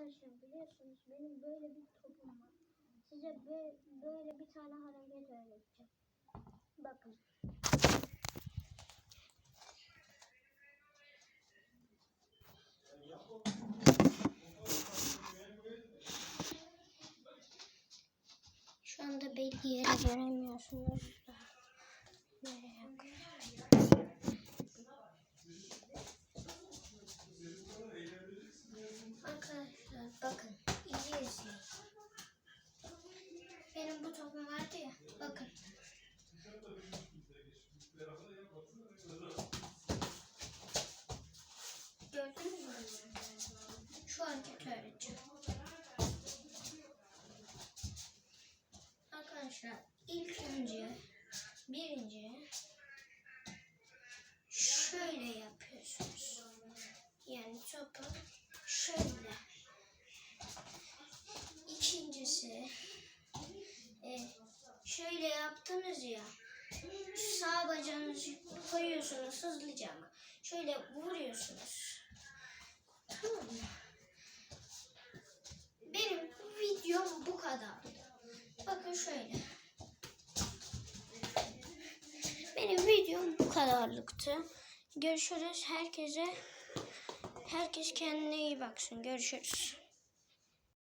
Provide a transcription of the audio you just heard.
Arkadaşlar biliyorsunuz benim böyle bir topum var. Size böyle, bir tane hareket öğreteceğim. Bakın. Şu anda belli yere göremiyorsunuz da. Nereye koyayım? Arkadaşlar bakın iyi izleyin. Topum vardı ya bakın. Gördünüz mü? Şu hareketi öğreteceğim. Arkadaşlar ilk önce birinci şöyle yaptınız ya sağ bacağınızı koyuyorsunuz hızlıca ama şöyle vuruyorsunuz. Benim videom bu kadardı. Bakın şöyle. Benim videom bu kadarlıktı. Görüşürüz. Herkese herkes kendine iyi baksın. Görüşürüz.